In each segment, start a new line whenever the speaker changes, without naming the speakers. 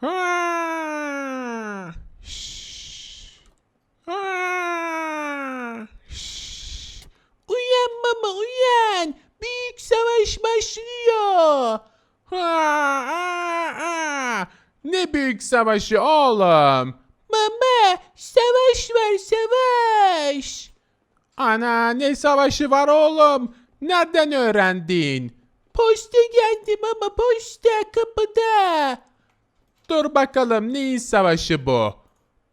Ha! Şşş! Ha! Şşş! Uyan baba uyan. Büyük savaş başlıyor. Ha! Ha! Ha! Ne büyük savaşı oğlum? Baba savaş var savaş. Ana ne savaşı var oğlum? Nereden öğrendin? Posta geldi baba posta kapıda. Dur bakalım neyin savaşı bu?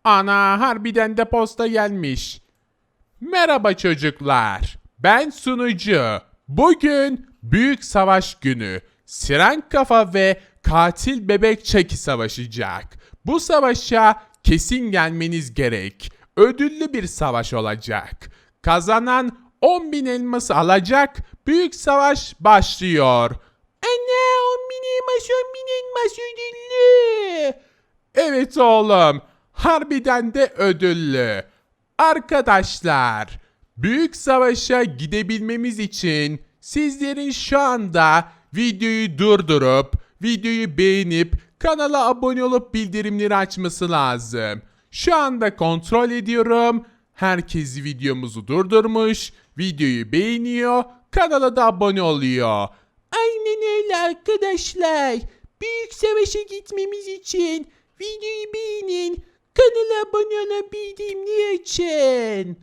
Ana harbiden de posta gelmiş. Merhaba çocuklar. Ben sunucu. Bugün büyük savaş günü. Siren kafa ve katil bebek çeki savaşacak. Bu savaşa kesin gelmeniz gerek. Ödüllü bir savaş olacak. Kazanan 10.000 elması alacak. Büyük savaş başlıyor. Anne 10.000 elmas 10.000 elmas ödüllü. Evet oğlum. Harbiden de ödüllü. Arkadaşlar, büyük savaşa gidebilmemiz için sizlerin şu anda videoyu durdurup, videoyu beğenip, kanala abone olup bildirimleri açması lazım. Şu anda kontrol ediyorum. Herkes videomuzu durdurmuş, videoyu beğeniyor, kanala da abone oluyor. Aynen öyle arkadaşlar. Büyük savaşa gitmemiz için videoyu beğenin, kanala abone olup bildirimleri açın.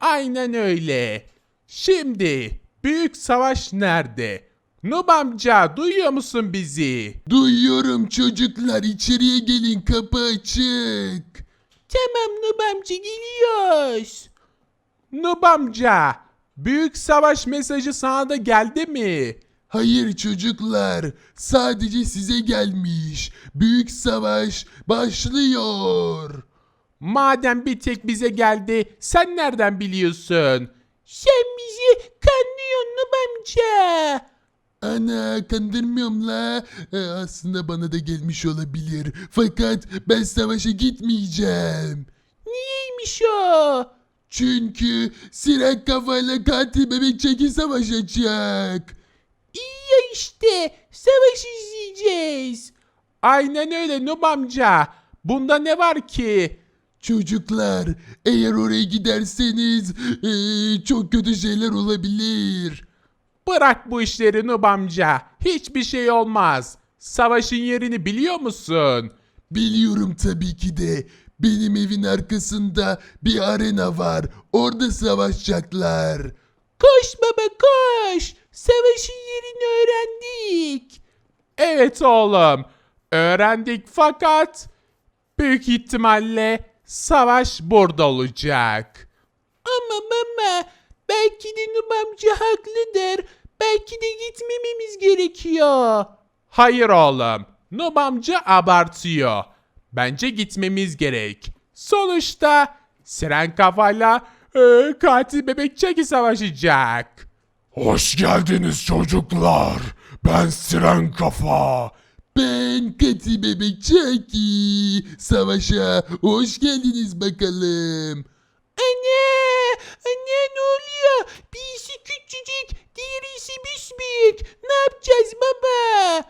Aynen öyle. Şimdi büyük savaş nerede? Nub amca duyuyor musun bizi?
Duyuyorum çocuklar içeriye gelin kapı açık.
Tamam Nub amca geliyoruz. Nub amca büyük savaş mesajı sana da geldi mi?
Hayır çocuklar sadece size gelmiş. Büyük savaş başlıyor.
Madem bir tek bize geldi sen nereden biliyorsun? Sen bizi kanlıyorsun amca.
Ana kandırmıyorum la. Ee, aslında bana da gelmiş olabilir. Fakat ben savaşa gitmeyeceğim.
Niyeymiş o?
Çünkü siren kafayla katil bebek çeki savaşacak.
İyi ya işte savaş izleyeceğiz. Aynen öyle Nub amca. Bunda ne var ki?
Çocuklar eğer oraya giderseniz ee, çok kötü şeyler olabilir.
Bırak bu işleri Nub amca. Hiçbir şey olmaz. Savaşın yerini biliyor musun?
Biliyorum tabii ki de. Benim evin arkasında bir arena var. Orada savaşacaklar.
Koş baba koş. Savaşın yerini öğrendik. Evet oğlum. Öğrendik fakat büyük ihtimalle savaş burada olacak. Ama mama belki de Nub amca haklıdır. Belki de gitmememiz gerekiyor. Hayır oğlum. Nub amca abartıyor. Bence gitmemiz gerek. Sonuçta Siren kafayla e, katil bebek çeki savaşacak.
Hoş geldiniz çocuklar. Ben Siren Kafa. Ben Kati Bebek Çaki. Savaşa hoş geldiniz bakalım.
Anne! Anne ne oluyor? Birisi küçücük, diğerisi büyük. Ne yapacağız baba?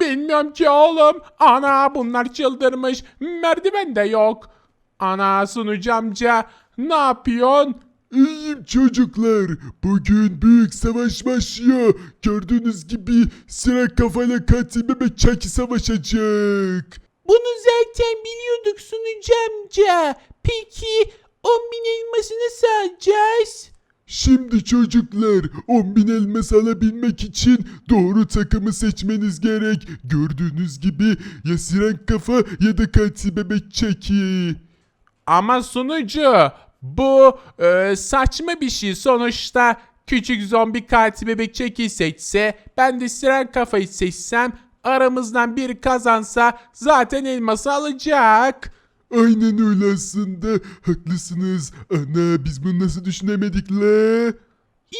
Bilmiyorum ki oğlum. Ana bunlar çıldırmış. Merdiven de yok. Ana sunucu amca ne yapıyorsun?
İyiyim çocuklar. Bugün büyük savaş başlıyor. Gördüğünüz gibi Siren Kafa'yla Kati Bebek Çaki savaşacak.
Bunu zaten biliyorduk sunucu amca. Peki 10 bin elması nasıl alacağız?
Şimdi çocuklar 10.000 elmas alabilmek için doğru takımı seçmeniz gerek. Gördüğünüz gibi ya Siren Kafa ya da Kati Bebek Çeki.
Ama sunucu bu e, saçma bir şey sonuçta küçük zombi katil bebek çeki seçse ben de siren kafayı seçsem aramızdan biri kazansa zaten elması alacak.
Aynen öyle aslında. Haklısınız. Ana biz bunu nasıl düşünemedik la?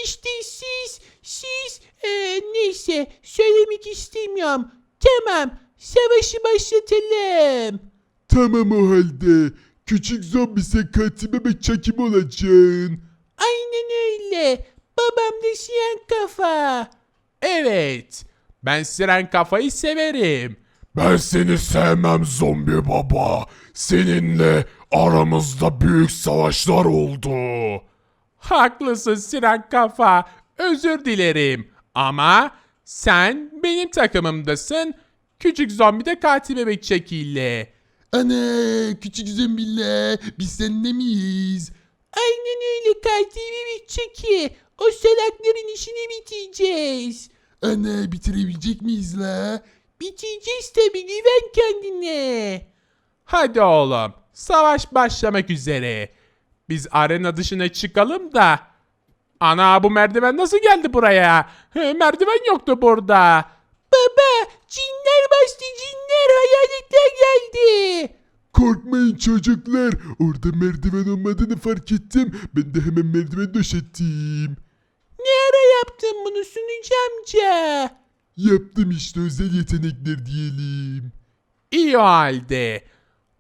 İşte siz siz e, neyse söylemek istemiyorum. Tamam savaşı başlatalım.
Tamam o halde. Küçük zombi ise Kati Bebek Çeki mi olacaksın?
Aynen öyle. Babam da siren kafa. Evet. Ben siren kafayı severim.
Ben seni sevmem zombi baba. Seninle aramızda büyük savaşlar oldu.
Haklısın Siren Kafa. Özür dilerim. Ama sen benim takımımdasın. Küçük zombi de katil bebek çekiyle.
Ana küçük zombiler biz seninle miyiz?
Aynen öyle bebek çeki. O salakların işini bitireceğiz.
Ana bitirebilecek miyiz la?
Bitireceğiz tabii güven kendine. Hadi oğlum. Savaş başlamak üzere. Biz arena dışına çıkalım da. Ana bu merdiven nasıl geldi buraya? He, merdiven yoktu burada. Baba cinler bastı cinler hayaletler geldi.
Korkmayın çocuklar. Orada merdiven olmadığını fark ettim. Ben de hemen merdiven döşettim.
Ne ara yaptın bunu sunucu amca?
Yaptım işte özel yetenekler diyelim.
İyi o halde.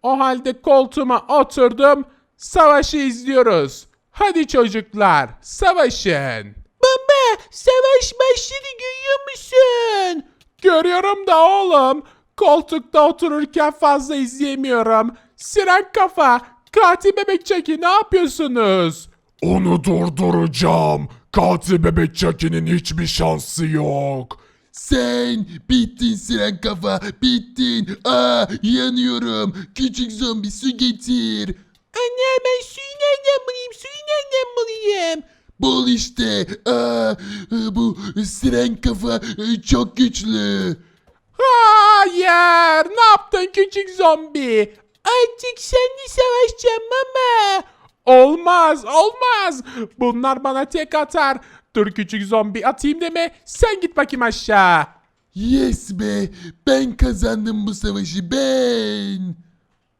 O halde koltuğuma oturdum. Savaşı izliyoruz. Hadi çocuklar savaşın. Baba savaş başladı görüyor musun? Görüyorum da oğlum. Koltukta otururken fazla izleyemiyorum. Siren kafa, katil bebek çeki ne yapıyorsunuz?
Onu durduracağım. Katil bebek Chucky'nin hiçbir şansı yok. Sen bittin siren kafa bittin. Aa yanıyorum. Küçük zombi su getir.
Anne ben suyu nereden bulayım? Suyu nereden bulayım?
Bul işte. Aa, bu siren kafa e, çok güçlü.
Hayır! Ne yaptın küçük zombi? Artık seninle savaşacağım ama. Olmaz, olmaz. Bunlar bana tek atar. Dur küçük zombi atayım deme. Sen git bakayım aşağı.
Yes be ben kazandım bu savaşı ben.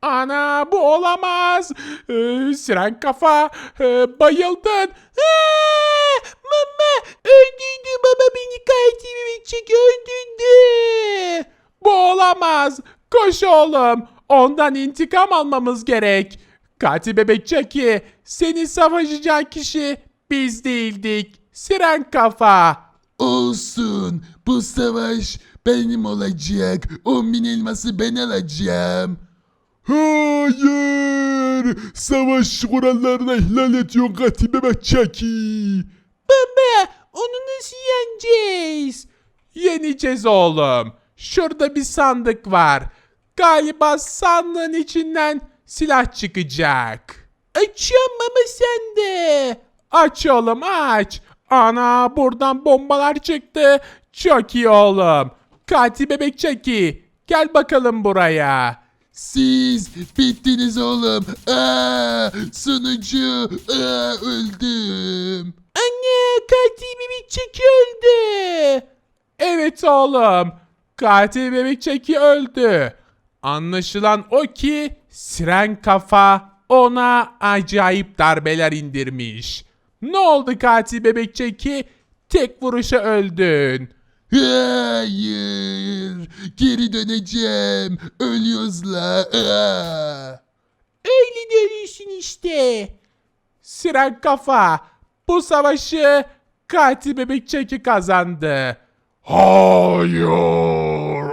Ana bu olamaz. Ee, siren kafa ee, bayıldın. Aa, mama öldürdü baba beni katil bebek çek öldürdü. Bu olamaz. Koş oğlum. Ondan intikam almamız gerek. Katil bebek Chucky, seni savaşacak kişi biz değildik. Siren kafa.
Olsun bu savaş benim olacak. 10 bin elması ben alacağım. Hayır! Savaş kurallarına ihlal ediyor Bebek Chucky.
Baba onu nasıl yeneceğiz? Yeneceğiz oğlum. Şurada bir sandık var. Galiba sandığın içinden silah çıkacak. Açıyorum ama sen de. Aç oğlum aç. Ana buradan bombalar çıktı. Çok iyi oğlum. Katil bebek Chucky. Gel bakalım buraya.
Siz bittiniz oğlum. Aa, sunucu aa, öldüm.
Anne katil bebek Chucky öldü. Evet oğlum. Katil bebek Chucky öldü. Anlaşılan o ki Siren Kafa ona acayip darbeler indirmiş. Ne oldu katil bebek Chucky? Tek vuruşa öldün.
Hayır. Geri döneceğim. Ölüyoruz la.
Öyle dönüyorsun işte. Siren Kafa bu savaşı katil bebek Chucky kazandı.
Hayır.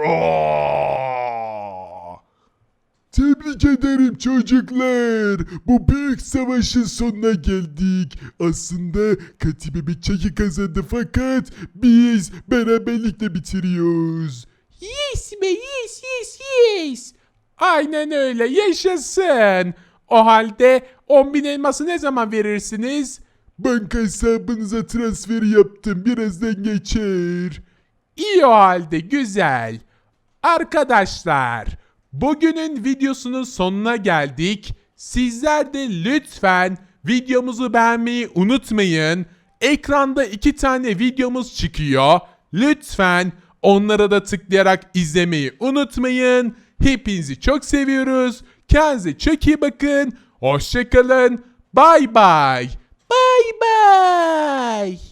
Aa! Tebrik ederim çocuklar. Bu büyük savaşın sonuna geldik. Aslında Kati Bebek Çeki kazandı fakat biz beraberlikle bitiriyoruz.
Yes be yes yes yes. Aynen öyle yaşasın. O halde 10 bin elması ne zaman verirsiniz?
Banka hesabınıza transfer yaptım. Birazdan geçer.
İyi o halde güzel. Arkadaşlar bugünün videosunun sonuna geldik. Sizler de lütfen videomuzu beğenmeyi unutmayın. Ekranda iki tane videomuz çıkıyor. Lütfen onlara da tıklayarak izlemeyi unutmayın. Hepinizi çok seviyoruz. Kendinize çok iyi bakın. Hoşçakalın. Bay bay. Bay bay.